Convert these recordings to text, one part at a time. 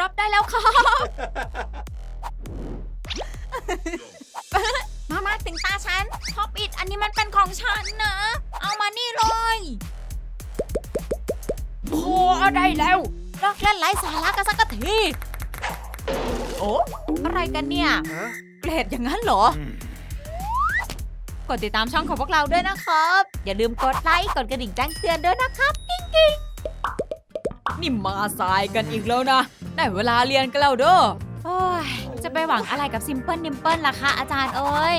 รับได้แล้วครับ มามาถึงตาฉันท็อปอิดอันนี้มันเป็นของฉันนะ เอามานี่เลย โอ้เอาได้แล้วเลิกเล่นไร้สาระกันสักที โอ้อะไรกันเนี่ยเกรดอย่างนั้นเหรอ กดติดตามช่องของพวกเราด้วยนะครับ อย่าลืมกดไลค์ กดกระดิ่งแจ้งเตือนด้วยนะครับ กิ๊งกิ๊งนี่มาสายกันอีกแล้วนะ ได้เวลาเรียนกันแล้วเด้อโอ้ยจะไปหวังอะไรกับซิมเปิลนิมเปิลล่ะคะอาจารย์เอ้ย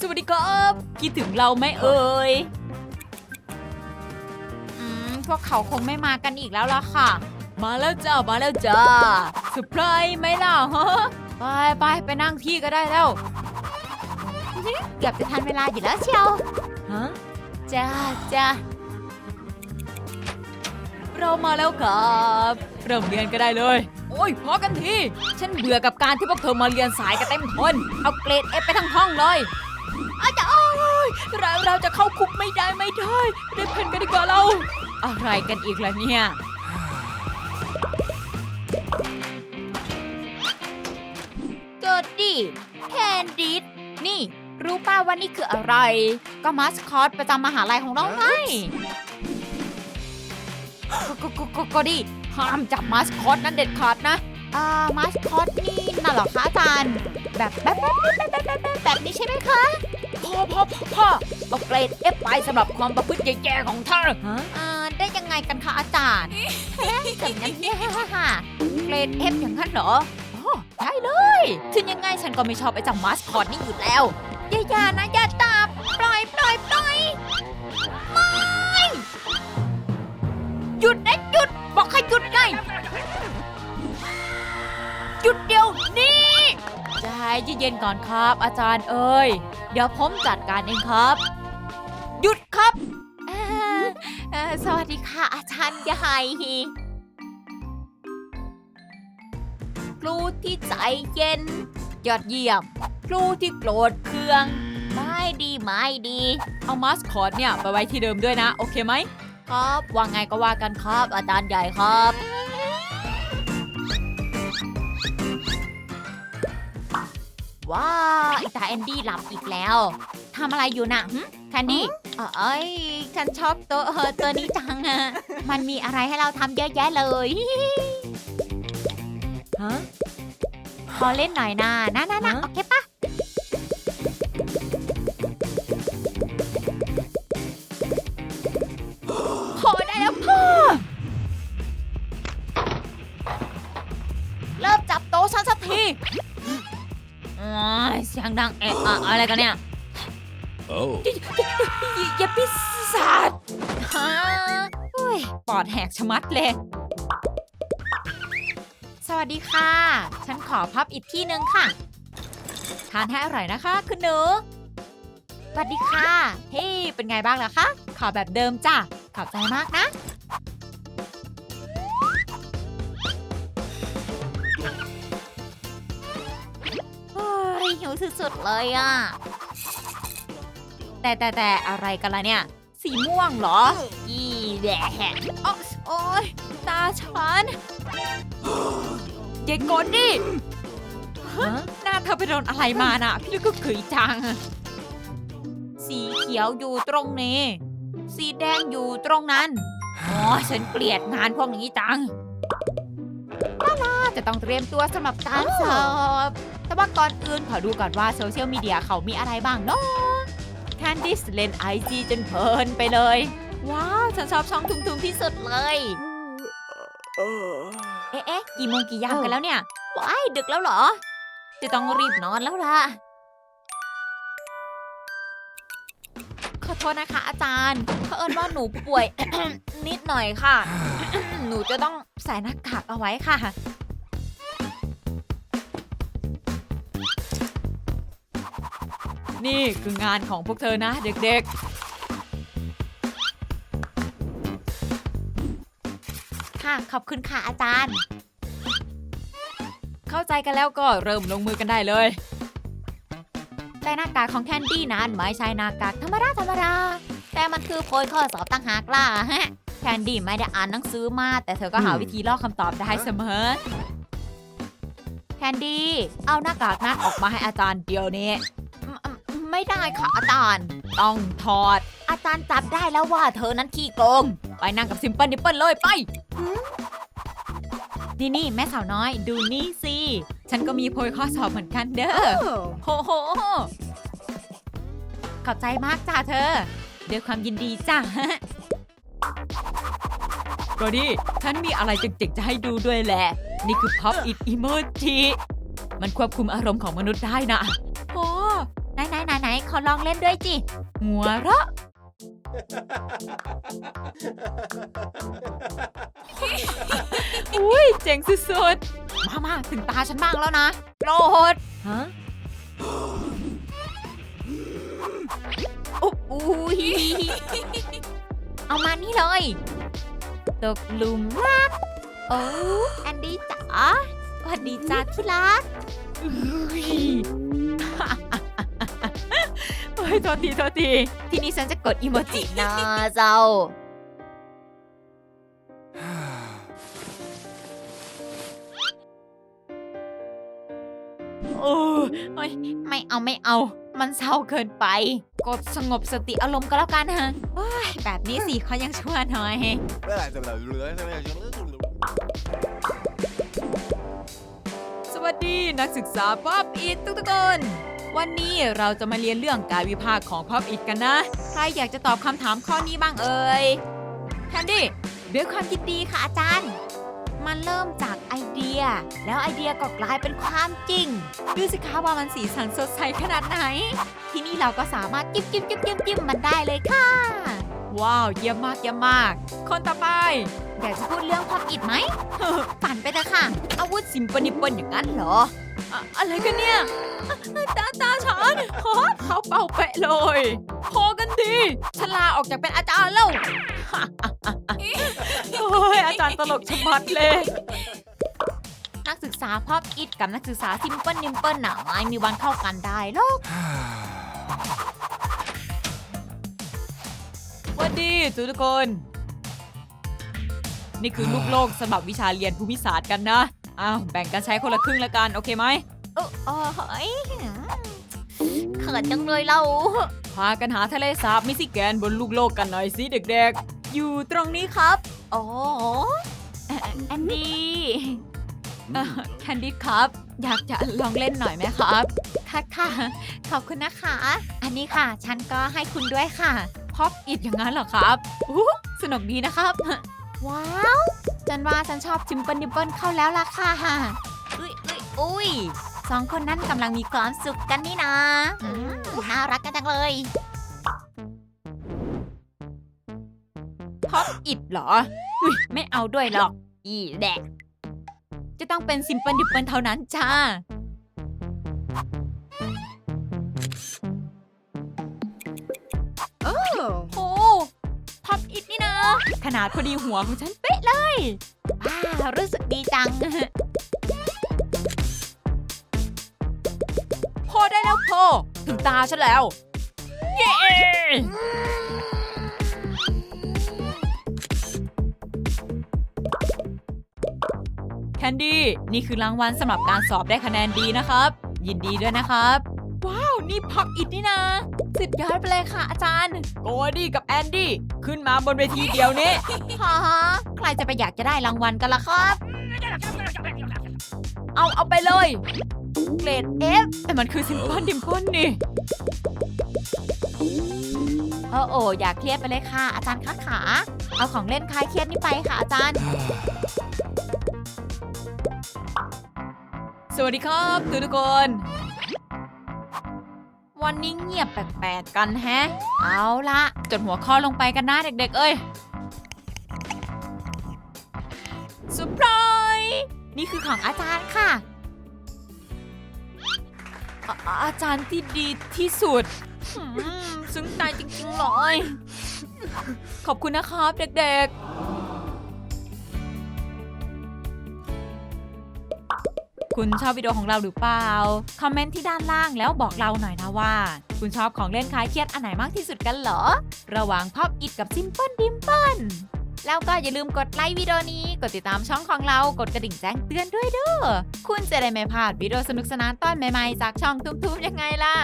สวัสดีครับคิดถึงเราไหมเอ่ยอืมพวกเขาคงไม่มากันอีกแล้วล่ะค่ะ มาแล้วจ้า มาแล้วจ้าเซอร์ไพรส์ไหมล่ะฮะไปไปไปนั่งที่ก็ได้แล้ว เกือบจะทันเวลาอยู่แล้วเชียวฮะจ้าจ้าเรามาแล้วครับเริ่มเรียนก็ได้เลย โอ้ยพอกันที ฉันเบื่อกับการที่พวกเธอมาเรียนสายกันเต็มทน เอาเกรดเอฟไปทั้งห้องเลยอาจจะโอ้ยเราเราจะเข้าคุกไม่ได้ไม่ได้ได้เพนกันดีกว่าเรา อะไรกันอีกล่ะเนี่ย เกิดดิแคนดิดนี่ รู้ป่าว่านี่คืออะไร ก็มาสคอตประจำมหาลัยของเราไงก็ก็ก็ก็ดิ ห้ามจับมาสคอตนั้นเด็ดขาดนะอ่ามาสคอตนี่น่ะเหรอคะอาจารย์ แบบแบบแบบแบบแบบแบบแบบนี้ใช่ไหมคะพ่อพ่อพ่อเอาเกรดเอฟไปสำหรับความประพฤติแย่ๆของเธอเอ่อได้ยังไงกันคะอาจารย์แย่แบบนั้นเนี่ยค่ะเกรดเอฟอย่างนั้นเหรอใช่เลย ถึงยังไงฉันก็ไม่ชอบไอ้จัามาสคอตนี่อยู่แล้ว อย่านะอย่าตา เย็นๆก่อนครับ อาจารย์เอ้ย เดี๋ยวผมจัดการเองครับ หยุดครับเอ่อเอ่อสวัสดีค่ะ อาจารย์ใหญ่ครูที่ใจเย็น ยอดเยี่ยม ครูที่โกรธเคือง ไม่ดีไม่ดี เอามาสคอตเนี่ย ไปไว้ที่เดิมด้วยนะ โอเคไหม ครับ ว่าไงก็ว่ากันครับ อาจารย์ใหญ่ครับ ว้าวไอตาแอนดี้หลับอีกแล้วทำอะไรอยู่น่ะหึแคนดี้เอ้ยฉันชอบตัวเออตัวนี้จังอะมันมีอะไรให้เราทำเยอะแยะเลยฮะขอเล่นหน่อยนะนะนะนะโอเค ยเสียงดังเอะอะอะไรกันเนี่ย Oh. อย่าพิศาจฮะเฮ้ยปอดแหกชะมัดเลย สวัสดีค่ะ ฉันขอพับอีกที่หนึ่งค่ะ ทานให้อร่อยนะคะ คุณหนู สวัสดีค่ะ เฮ้ เป็นไงบ้างล่ะคะ ขอแบบเดิมจ้ะ ขอบใจมากนะ สุดๆเลยอะแต่แต่แต่อะไรกันล่ะเนี่ย สีม่วงเหรอ อีแดะโอ๊ยโอ๊ยตาฉันเย็นกดดิฮะหน้าเธอไปโดนอะไรมาน่ะ พี่ลูกก็ขืยจัง สีเขียวอยู่ตรงนี้ สีแดงอยู่ตรงนั้น อ๋อ ฉันเกลียดงานพวกนี้จังล่าล่า จะต้องเตรียมตัวสำหรับการสอบ แต่ว่าก่อนอื่นขอดูก่อนว่าโซเชียลมีเดียเขามีอะไรบ้างเนาะแคนดิสเล่นไอจีจนเพลินไปเลย ว้าว ฉันชอบช่องทุงๆที่สุดเลยเอ๊ะเอ๊ะกี่โมงกี่ยามกันแล้วเนี่ย ว้าย ดึกแล้วเหรอ จะต้องรีบนอนแล้วล่ะ ขอโทษนะคะ อาจารย์เผอิญว่าหนูป่วย นิดหน่อยค่ะ หนูจะต้องใส่หน้ากากเอาไว้ค่ะ นี่คืองานของพวกเธอนะเด็กๆ ค่ะ ขอบคุณค่ะอาจารย์ เข้าใจกันแล้วก็เริ่มลงมือกันได้เลย แต่หน้ากากของแคนดี้นั้นไม่ใช่หน้ากากธรรมดาธรรมดา แต่มันคือโพยข้อสอบต่างหากล่ะฮะ แคนดี้ไม่ได้อ่านหนังสือมา แต่เธอก็หาวิธีลอกคำตอบได้เสมอนดี้ เอาหน้ากากนั้นออกมาให้อาจารย์เดี๋ยวนี้อืมอืม ไม่ได้ค่ะอาจารย์ ต้องถอด อาจารย์จับได้แล้วว่าเธอนั้นขี้โกง ไปนั่งกับซิมเปิลนิปเปิลเลยไป นี่นี่แม่สาวน้อยดูนี่สิ ฉันก็มีโพยข้อสอบเหมือนกันเด้อ โหโหขอบใจมากจ้าเธอด้วยความยินดีจ้าก็ดีฉันมีอะไรเจ๋งๆจะให้ดูด้วยแหละ นี่คือ Pop It Emoji มันควบคุมอารมณ์ของมนุษย์ได้นะโอ้ ไหนไหนไหนไหนขอลองเล่นด้วยจิ หัวเราะ อุ้ยเจ๋งสุดๆ มามาถึงตาฉันบ้างแล้วนะโปรดฮะอ้อุ้ยเอามานี่เลย ตกหลุมรัก โอ้แอนดี้จ๋าสวัสดีจ้าที่รักอุ๊ ยเฮ้ยโทษทีโทษที ทีนี้ฉันจะกดอีโมจินะเจ้า โอ้ยไม่เอาไม่เอา มันเศร้าเกินไป กดสงบสติอารมณ์ก็แล้วกันฮะโอ้ยแบบนี้สิเขายังชั่วหน่อย สวัสดีนักศึกษาป๊อปอิททุกๆคน วันนี้เราจะมาเรียนเรื่องการวิพากษ์ของป๊อปอิทกันนะ ใครอยากจะตอบคำถามข้อนี้บ้างเอ่ยแคนดี้ด้วยความยินดีค่ะอาจารย์ มันเริ่มจากไอเดีย แล้วไอเดียก็กลายเป็นความจริง ดูสิคะว่ามันสีสันสดใสขนาดไหน ที่นี้เราก็สามารถจิ้มจิ้มจิ้มจิ้มจิ้มมันได้เลยค่ะ ว้าวเยี่ยมมากเยี่ยมมาก คนต่อไป อยากจะพูดเรื่องความอิดไหมปั่นไปเถอะค่ะ อาวุธสิมปนิปนอย่างนั้นเหรอ อะอะไรกันเนี่ยอะตาตาฉันฮะเขาเป่าเปะเลย พอกันดีฉันลาออกจากเป็นอาจารย์แล้วโอ้ยอาจารย์ตลกชะมัดเลย นักศึกษาพอบอิดกับนักศึกษาซิมเปิลนิมเปิลน่ะไม่มีวันเข้ากันได้หรอกสวัสดีทุกคน นี่คือลูกโลกสำหรับวิชาเรียนภูมิศาสตร์กันนะ อ้าวแบ่งกันใช้คนละครึ่งละกัน โอเคไหมเออเออเฮ้ยเขินจังเลยเรา พากันหาทะเลสาบมิซิแกนบนลูกโลกกันหน่อยสิเด็กๆ อยู่ตรงนี้ครับ โอ้เอ่อแอนดี้เอ่อแคนดี้ครับ อยากจะลองเล่นหน่อยไหมครับ ค่ะค่ะ ขอบคุณนะคะ อันนี้ค่ะ ฉันก็ให้คุณด้วยค่ะ พอบอิดอย่างนั้นเหรอครับอู้สนุกดีนะครับ ว้าว ฉันว่าฉันชอบจิมเปิลดิมเปิลเข้าแล้วล่ะค่ะอุ้ยอุ้ยอุ้ยสองคนนั้นกำลังมีความสุขกันนี่นะน่ารักกันจังเลยพอปอิดเหรออุ้ยไม่เอาด้วยหรอก อีแดกจะต้องเป็นซิมเปิลดิมเปิลเท่านั้นจ้า ขนาดพอดีหัวของฉันเป๊ะเลยอ่ารู้สึกดีจัง พอได้แล้วพอถึงตาฉันแล้ว เย้ แคนดี้ นี่คือรางวัลสำหรับการสอบได้คะแนนดีนะครับ ยินดีด้วยนะครับ นี่พับอิดนี่นะสุดยอดไปเลยค่ะอาจารย์ โกดี้กับแอนดี้ขึ้นมาบนเวทีเดียวนี้ฮะใครจะไปอยากจะได้รางวัลกันล่ะครับ เอาเอาไปเลย เกรด F แต่มันคือซิมเปิลดิมเปิลนี่โอ้โออยากเครียดไปเลยค่ะ อาจารย์คะขา เอาของเล่นคลายเครียดนี่ไปค่ะอาจารย์ สวัสดีครับทุกคน วันนี้เงียบแปลกๆกันแฮะ เอาละจดหัวข้อลงไปกันนะเด็กๆ เอ้ยเซอร์ไพรส์นี่คือของอาจารย์ค่ะ อาจารย์ที่ดีที่สุดซึ้งใจจริงๆเลยขอบคุณนะครับเด็กๆ คุณชอบวิดีโอของเราหรือเปล่า คอมเมนต์ที่ด้านล่างแล้วบอกเราหน่อยนะว่า คุณชอบของเล่นคลายเครียดอันไหนมากที่สุดกันเหรอ ระหว่างพับอิดกับซิมเปิลดิมเปิลแล้วก็อย่าลืมกดไลค์วิดีโอนี้ กดติดตามช่องของเรา กดกระดิ่งแจ้งเตือนด้วยเด้อ คุณจะได้ไม่พลาดวิดีโอสนุกสนานตอนใหม่ๆ จากช่องตุ้มๆยังไงล่ะ